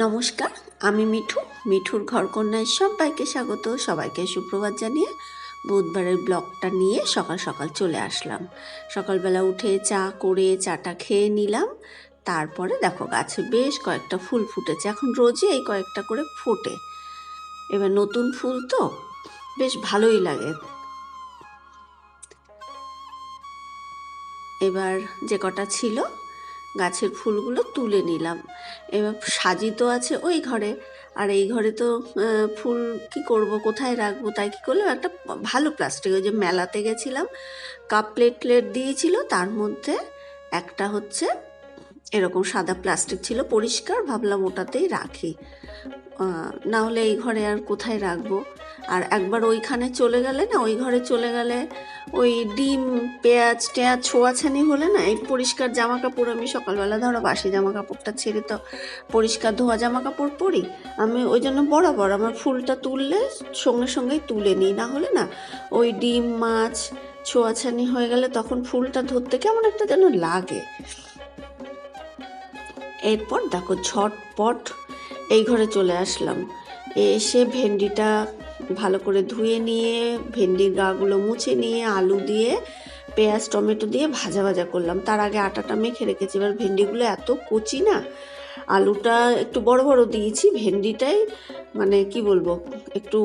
নমস্কার, আমি মিঠু, মিঠুর ঘরকন্যায় সবাইকে স্বাগত, সবাইকে সুপ্রভাত জানিয়ে বুধবারের ব্লগটা নিয়ে সকাল সকাল চলে আসলাম। সকালবেলা উঠে চা করে, চাটা খেয়ে নিলাম, তারপরে দেখো গাছে বেশ কয়েকটা ফুল ফুটেছে, এখন রোজই এই কয়েকটা করে ফোটে। এবার নতুন ফুল তো বেশ ভালোই লাগে। এবার যে কটা ছিল গাছের ফুলগুলো তুলে নিলাম। এবার সাজিত আছে ওই ঘরে। আর এই ঘরে তো ফুল কি করব, কোথায় রাখব, তাই কি করলাম? একটা ভালো প্লাস্টিক ওই যে মেলাতে গেছিলাম। কাপ প্লেট প্লেট দিয়েছিল, তার মধ্যে একটা হচ্ছে এরকম সাদা প্লাস্টিক ছিল, পরিষ্কার, ভাবলাম ওটাতেই রাখি। না হলে এই ঘরে আর কোথায় রাখব? আর একবার ওইখানে চলে গেলে না, ওই ঘরে চলে গেলে ওই ডিম, পেঁয়াজ, টেয়াজ ছোঁয়াছানি হলে না, এই পরিষ্কার জামা কাপড় আমি সকালবেলা ধরো বাসি জামা কাপড়টা ছেড়ে তো পরিষ্কার ধোয়া জামা কাপড় পরি, আমি ওই জন্য বরাবর আমার ফুলটা তুললে সঙ্গে সঙ্গেই তুলে নিই। না হলে না ওই ডিম, মাছ ছোঁয়াছানি হয়ে গেলে তখন ফুলটা ধরতে কেমন একটা যেন লাগে। এরপর দেখো ঝটপট এই ঘরে চলে আসলাম। এসে ভেন্ডিটা ভালো করে ধুয়ে নিয়ে, ভেন্ডির গাগুলো মুছে নিয়ে, আলু দিয়ে, পেঁয়াজ, টমেটো দিয়ে ভাজা ভাজা করলাম। তার আগে আটাটা মেখে রেখেছি। এবার ভেন্ডিগুলো এত কুচি না আলুটা একটু বড় বড় দিয়েছি, ভেন্ডিটাই মানে কি বলব, একটু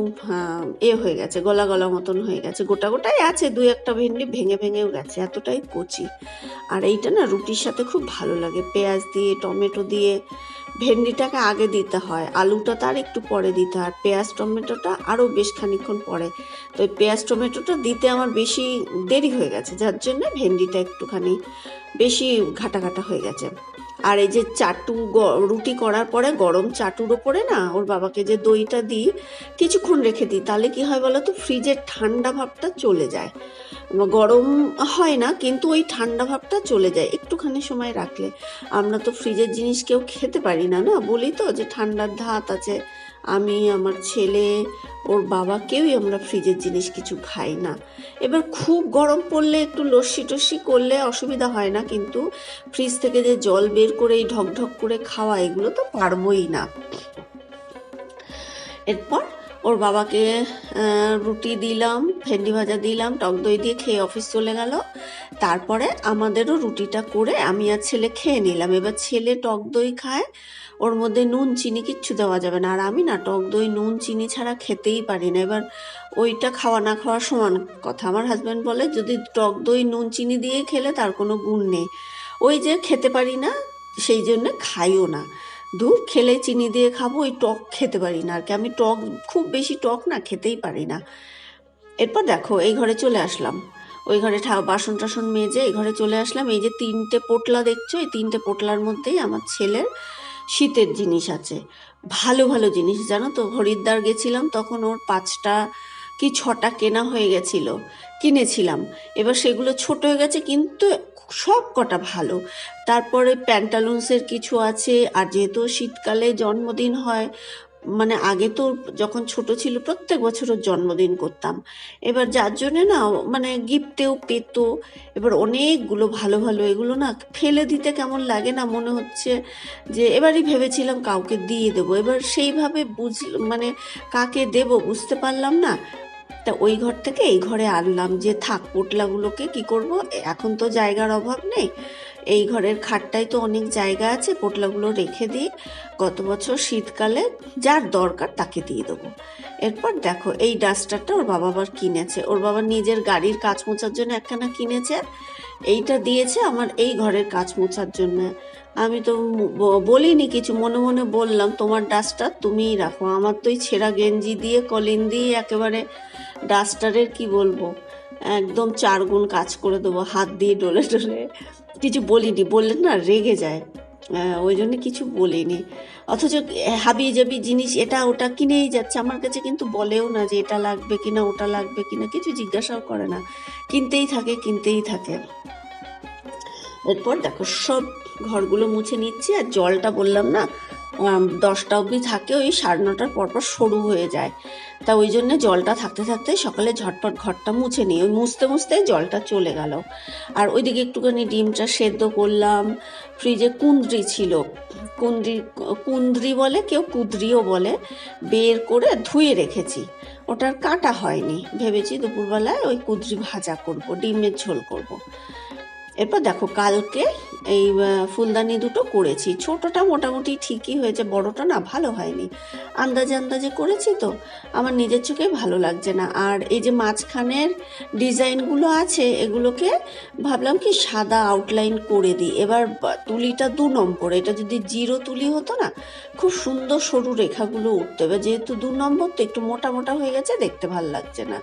এ হয়ে গেছে, গলা গলা মতন হয়ে গেছে, গোটা গোটাই আছে, দুই একটা ভেন্ডি ভেঙে ভেঙেও গেছে, এতটাই কচি। আর এইটা না রুটির সাথে খুব ভালো লাগে, পেঁয়াজ দিয়ে, টমেটো দিয়ে, ভেন্ডিটাকে আগে দিতে হয়, আলুটা তার একটু পরে দিতে হয় পেঁয়াজ টমেটোটা আরও বেশ খানিক্ষণ পরে। তো ওই পেঁয়াজ টমেটোটা দিতে আমার বেশি দেরি হয়ে গেছে, যার জন্য ভেন্ডিটা একটুখানি বেশি ঘাটা ঘাটা হয়ে গেছে। আর এই যে চাটু রুটি করার পরে গরম চাটুর ওপরে না ওর বাবাকে যে দইটা দিই, কিছুক্ষণ রেখে দিই, তাহলে কি হয় বলো তো ফ্রিজের ঠান্ডা ভাবটা চলে যায়। গরম হয় না, কিন্তু ওই ঠান্ডা ভাবটা চলে যায়। একটুখানি সময় রাখলে। আমরা তো ফ্রিজের জিনিস কেউ খেতে পারি না না? বলি তো যে ঠান্ডার ধাত আছে। আমি, আমার ছেলে, ওর বাবা কেউই আমরা ফ্রিজের জিনিস কিছু খাই না। এবার খুব গরম পড়লে একটু লস্যি টস্যি করলে অসুবিধা হয় না, কিন্তু ফ্রিজ থেকে যে জল বের করে এই ঢকঢক করে খাওয়া, এগুলো তো পারবোই না। এরপর ওর বাবাকে রুটি দিলাম, ভেন্ডি ভাজা দিলাম, টক দই দিয়ে খেয়ে অফিস চলে গেল। তারপরে আমাদেরও রুটিটা করে আমি আর ছেলে খেয়ে নিলাম। এবার ছেলে টক দই খায় ওর মধ্যে নুন, চিনি কিচ্ছু দেওয়া যাবে না। আর আমি না, টক দই, নুন, চিনি ছাড়া খেতেই পারি না। এবার ওইটা খাওয়া না খাওয়া সমান কথা। আমার হাজব্যান্ড বলে, যদি টক দই, নুন, চিনি দিয়ে খেলে তার কোনো গুণ নেই। ওই যে খেতে পারি না, সেই জন্য খাইও না। দূর খেলে চিনি দিয়ে খাব, ওই টক খেতে পারি না আর কি আমি টক, খুব বেশি টক না, খেতেই পারি না। এরপর দেখো, এই ঘরে চলে আসলাম। ওই ঘরে বাসন টাসন মেজে এই ঘরে চলে আসলাম। এই যে তিনটে পোটলা দেখছ, এই তিনটে পোটলার মধ্যেই আমার ছেলের শীতের জিনিস আছে। ভালো ভালো জিনিস, জানো তো? হরিদ্বার গেছিলাম, তখন ওর পাঁচটা কি ছটা কেনা হয়ে গেছিল, কিনেছিলাম। এবার সেগুলো ছোট হয়ে গেছে, কিন্তু সব কটা ভালো। তারপরে প্যান্টালুন্সের কিছু আছে, আর যেহেতু শীতকালে জন্মদিন হয় মানে আগে তো যখন ছোট ছিল প্রত্যেক বছর জন্মদিন করতাম। এবার যার জন্যে না মানে গিফটেও পেতো, এবার অনেকগুলো ভালো ভালো এগুলো না ফেলে দিতে কেমন লাগে না মনে হচ্ছে যে এবারই ভেবেছিলাম কাউকে দিয়ে দেবো। এবার সেইভাবে বুঝ মানে কাকে দেব বুঝতে পারলাম না। তা ওই ঘর থেকে এই ঘরে আনলাম যে থাক পোটলাগুলোকে কি করব? এখন তো জায়গার অভাব নেই। এই ঘরের খাটটাই তো অনেক জায়গা আছে, পোটলাগুলো রেখে দিই। গত বছর শীতকালে যার দরকার তাকে দিয়ে দেবো। এরপর দেখো, এই ডাস্টারটা ওর বাবা আবার কিনেছে। ওর বাবা নিজের গাড়ির কাজ মোছার জন্য একখানা কিনেছে। এইটা দিয়েছে আমার এই ঘরের কাজ মোছার জন্য। আমি তো বলিনি কিছু, মনে মনে বললাম, তোমার ডাস্টার তুমিই রাখো। আমার তো এই ছেঁড়া গেঞ্জি দিয়ে, কলিন দিয়ে একেবারে ডাস্টারের কি বলব? একদম চার গুণ কাজ করে দেবো, হাত দিয়ে ডলে ডলে। কিছু বলিনি বললেন না রেগে যায়। আহ, ওই জন্য কিছু বলিনি। অথচ হাবি জাবি জিনিস এটা ওটা কিনেই যাচ্ছে। আমার কাছে কিন্তু বলেও না যে এটা লাগবে কিনা ওটা লাগবে কিনা কিছু জিজ্ঞাসাও করে না। কিনতেই থাকে কিনতেই থাকে। এরপর দেখো সব ঘরগুলো মুছে নিচ্ছি। আর জলটা বললাম না দশটা অবধি থাকে, ওই সাড়ে নটার পরপর সরু হয়ে যায়। তা ওই জন্যে জলটা থাকতে থাকতে সকালে ঝটপট ঘরটা মুছে নিই। ওই মুছতে মুছতে জলটা চলে গেল। আর ওইদিকে একটুখানি ডিমটা সেদ্ধ করলাম। ফ্রিজে কুন্দ্রি ছিল। কুন্দ্রি কুন্দ্রি বলে কেউ কুদ্রিও বলে, বের করে ধুয়ে রেখেছি। ওটার কাটা হয়নি। ভেবেছি দুপুরবেলায় ওই কুদ্রি ভাজা করব, ডিমের ঝোল করব। এরপর দেখো কালকে এই ফুলদানি দুটো করেছি। ছোটটা মোটামুটি ঠিকই হয়েছে, বড়টা না ভালো হয়নি। আন্দাজে আন্দাজে করেছি তো, আমার নিজের চোখে ভালো লাগছে না। আর এই যে মাঝখানের ডিজাইনগুলো আছে, এগুলোকে ভাবলাম কি সাদা আউটলাইন করে দিই। এবার তুলিটা দু নম্বর, এটা যদি জিরো তুলি হতো না, খুব সুন্দর সরু রেখাগুলো উঠতে। হবে যেহেতু দু নম্বর, তো একটু মোটা মোটা হয়ে গেছে, দেখতে ভালো লাগছে না।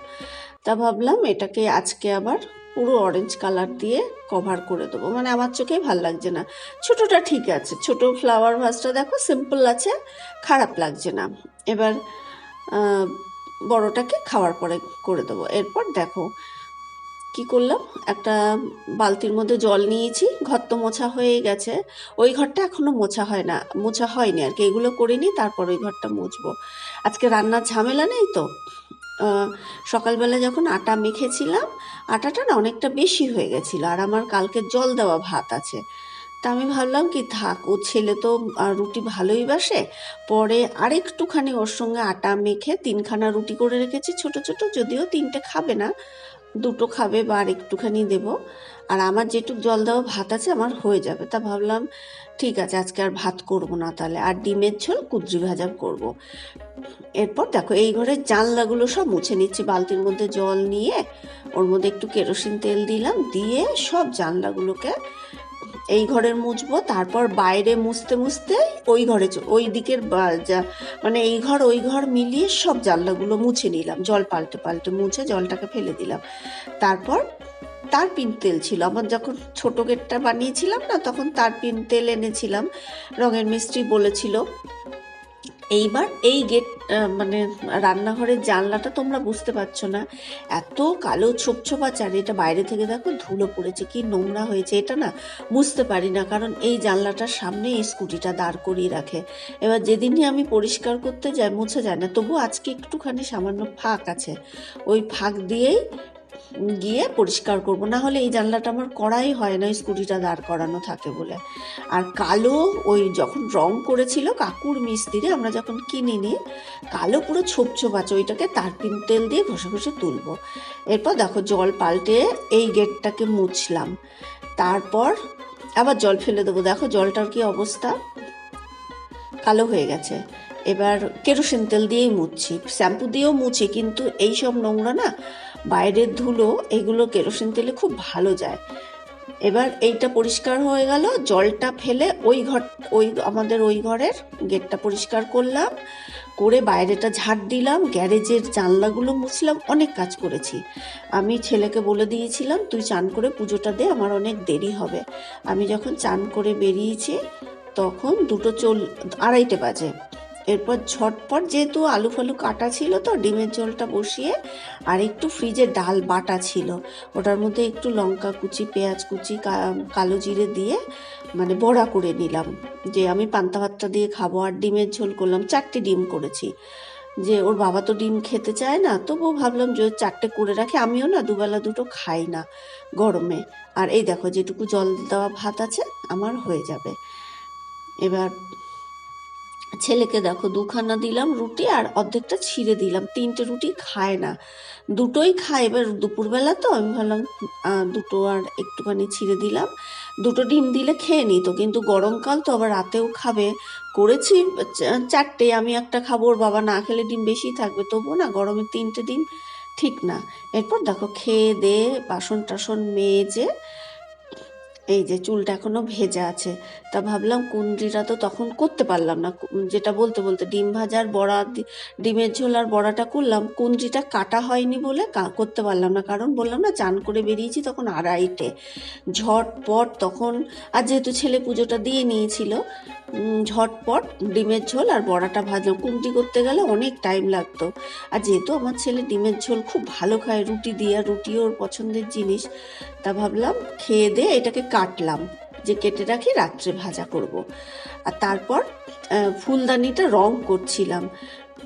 তা ভাবলাম এটাকে আজকে আবার পুরো অরেঞ্জ কালার দিয়ে কভার করে দেবো। মানে আমার চোখেই ভালো লাগছে না। ছোটোটা ঠিক আছে, ছোট ফ্লাওয়ার ভাসটা দেখো সিম্পল আছে, খারাপ লাগছে না। এবার বড়টাকে খাওয়ার পরে করে দেবো। এরপর দেখো কি করলাম, একটা বালতির মধ্যে জল নিয়েছি, ঘর তো মোছা হয়ে গেছে। ওই ঘরটা এখনও মোছা হয় না, মোছা হয়নি আর কি। এগুলো করিনি তারপর ওই ঘরটা মুছবো। আজকে রান্নার ঝামেলা নেই তো? সকালবেলা যখন আটা মেখেছিলাম, আটাটা না অনেকটা বেশি হয়ে গেছিল, আর আমার কালকে জল দেওয়া ভাত আছে। তা আমি ভাবলাম কি থাক, ও ছেলে তো রুটি ভালোই বাসে, পরে আরেকটুখানি ওর সঙ্গে আটা মেখে তিনখানা রুটি করে রেখেছি ছোট ছোট, যদিও তিনটে খাবে না, দুটো খাবে বা আরেকটুখানি দেবো। আর আমার যেটুক জল দেওয়া ভাত আছে আমার হয়ে যাবে। তা ভাবলাম, ঠিক আছে, আজকে আর ভাত করব না তাহলে। আর ডিমের ঝোল, কুদ্রি ভাজা করব। এরপর দেখো, এই ঘরের জানলাগুলো সব মুছে নিচ্ছি। বালতির মধ্যে জল নিয়ে, ওর মধ্যে একটু কেরোসিন তেল দিলাম, দিয়ে সব জানলাগুলোকে এই ঘরের মুছবো। তারপর বাইরে মুছতে মুছতে ওই ঘরে ওই দিকের মানে এই ঘর, ওই ঘর মিলিয়ে সব জানলাগুলো মুছে নিলাম। জল পাল্টে পাল্টে মুছে জলটাকে ফেলে দিলাম। তারপর তার পিন তেল ছিল। আমার যখন ছোট গেটটা বানিয়েছিলাম না, তখন তার পিন তেল এনেছিলাম। রঙের মিস্ত্রি বলেছিল, এইবার এই গেট মানে রান্নাঘরের জানলাটা তোমরা বুঝতে পারছ না। এত কালো ছোপ ছোপ এটা বাইরে থেকে দেখো ধুলো পড়েছে, কি নোংরা হয়েছে। এটা না বুঝতে পারি না, কারণ এই জানলাটার সামনে এই স্কুটিটা দাঁড় করিয়ে রাখে। এবার যেদিনই আমি পরিষ্কার করতে যাই, মুছে যায় না তবু আজকে একটুখানি সামান্য ফাঁক আছে। ওই ফাঁক দিয়েই গিয়ে পরিষ্কার করব। না হলে এই জানলাটা আমার করাই হয় না স্কুটিটা দাঁড় করানো থাকে বলে। আর কালো ওই যখন রং করেছিল কাকুর মিস্ত্রি, আমরা যখন কিনি কিনিনি কালো পুরো ছোপ ছোপ আছে ওইটাকে তারপিন তেল দিয়ে ঘষে ঘষে তুলবো। এরপর দেখো জল পাল্টে এই গেটটাকে মুছলাম। তারপর আবার জল ফেলে দেবো। দেখো জলটার কি অবস্থা? কালো হয়ে গেছে। এবার কেরোসিন তেল দিয়েই মুছছি। শ্যাম্পু দিয়েও মুছি, কিন্তু এই সব নোংরা না বাইরের ধুলো, এগুলো কেরোসিন তেলে খুব ভালো যায়। এবার এইটা পরিষ্কার হয়ে গেল, জলটা ফেলে ওই ঘর, ওই আমাদের ওই ঘরের গেটটা পরিষ্কার করলাম, করে বাইরেটা ঝাড় দিলাম, গ্যারেজের জানলাগুলো মুছলাম, অনেক কাজ করেছি। আমি ছেলেকে বলে দিয়েছিলাম, তুই চান করে পুজোটা দে, আমার অনেক দেরি হবে। আমি যখন চান করে বেরিয়েছি, তখন দুটো চল, আড়াইটে বাজে। এরপর ঝটপট যেহেতু আলু ফালু কাটা ছিল তো, ডিমের ঝোলটা বসিয়ে আর একটু ফ্রিজে ডাল বাটা ছিল। ওটার মধ্যে একটু লঙ্কা কুচি, পেঁয়াজ কুচি কালো জিরে দিয়ে মানে বড়া করে নিলাম। যে আমি পান্তা ভাতটা দিয়ে খাব আর ডিমের ঝোল করলাম, চারটে ডিম করেছি। যে ওর বাবা তো ডিম খেতে চায় না, তবুও ভাবলাম যে চারটে করে রাখে। আমিও না দুবেলা দুটো খাই না গরমে। আর এই দেখো, যেটুকু জল দেওয়া ভাত আছে, আমার হয়ে যাবে। এবার ছেলেকে দেখো দুখানা দিলাম রুটি আর অর্ধেকটা ছিঁড়ে দিলাম। তিনটে রুটি খায় না। দুটোই খায়। এবার দুপুরবেলা তো আমি ভাবলাম দুটো আর একটুখানি ছিঁড়ে দিলাম। দুটো ডিম দিলে খেয়ে নিত কিন্তু গরমকাল তো আবার রাতেও খাবে। করেছি চারটে, আমি একটা খাব, ওর বাবা না খেলে ডিম বেশি থাকবে। তবুও না, গরমে তিনটে ডিম ঠিক না। এরপর দেখো খেয়ে দে বাসন টাসন মেজে এই যে চুলটা এখনও ভেজা আছে, তা ভাবলাম কুন্দ্রিটা তো তখন করতে পারলাম না। যেটা বলতে বলতে ডিম ভাজার বড়া ডিমের ঝোল আর বড়াটা করলাম কুন্দ্রিটা কাটা হয়নি বলে করতে পারলাম না। কারণ বললাম না, চান করে বেরিয়েছি তখন আড়াইটে। ঝট পট তখন, আর যেহেতু ছেলে পুজোটা দিয়ে নিয়েছিল ঝটপট ডিমের ঝোল আর বড়াটা ভাজলাম। কুন্তি করতে গেলে অনেক টাইম লাগতো। আর যেহেতু আমার ছেলে ডিমের ঝোল খুব ভালো খায়, রুটি দিয়ে আর রুটি ওর পছন্দের জিনিস, তা ভাবলাম খেয়ে দিয়ে এটাকে কাটলাম। যে কেটে রাখি, রাত্রে ভাজা করব। আর তারপর ফুলদানিটা রং করছিলাম।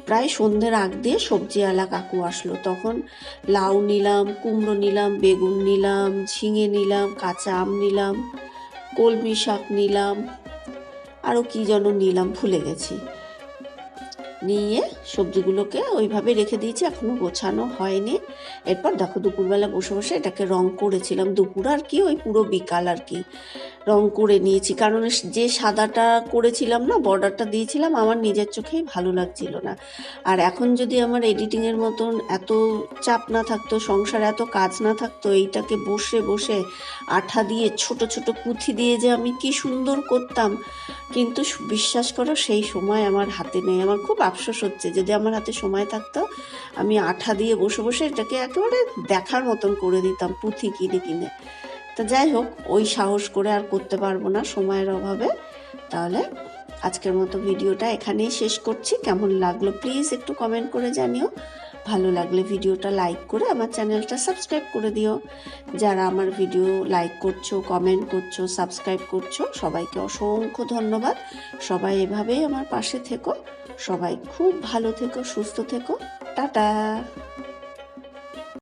প্রায় সন্ধ্যের আগ দিয়ে সবজিওয়ালা কাকু আসলো। তখন লাউ নিলাম, কুমড়ো নিলাম, বেগুন নিলাম, ঝিঙে নিলাম, কাঁচা আম নিলাম, কলমি শাক নিলাম আরও কী যেন নিলাম, ভুলে গেছি। নিয়ে সবজিগুলোকে ওইভাবে রেখে দিয়েছি এখনও গোছানো হয়নি। এরপর দেখো দুপুরবেলা বসে বসে এটাকে রং করেছিলাম। দুপুর আর কি, ওই পুরো বিকাল আর কি। রং করে নিয়েছি। কারণ যে সাদাটা করেছিলাম না বর্ডারটা দিয়েছিলাম, আমার নিজের চোখেই ভালো লাগছিল না। আর এখন যদি আমার এডিটিংয়ের মতন এত চাপ না থাকতো, সংসারে এত কাজ না থাকতো, এইটাকে বসে বসে আঠা দিয়ে ছোট ছোট পুঁথি দিয়ে যে আমি কি সুন্দর করতাম, কিন্তু বিশ্বাস করো, সেই সময় আমার হাতে নেই। আমার খুব আফসোস হচ্ছে, যদি আমার হাতে সময় থাকতো, আমি আঠা দিয়ে বসে বসে এটাকে একেবারে দেখার মতন করে দিতাম, পুঁথি কিনে কিনে। তা যাই হোক, ওই সাহস করে আর করতে পারব না সময়ের অভাবে। তাহলে আজকের মতো ভিডিওটা এখানেই শেষ করছি। কেমন লাগল প্লিজ একটু কমেন্ট করে জানিও। ভালো লাগলে ভিডিওটা লাইক করে আমার চ্যানেলটা সাবস্ক্রাইব করে দিও। যারা আমার ভিডিও লাইক করছ কমেন্ট করছ সাবস্ক্রাইব করছ, সবাইকে অসংখ্য ধন্যবাদ। সবাই এভাবেই আমার পাশে থেকো। সবাই খুব ভালো থেকো, সুস্থ থেকো। টাটা!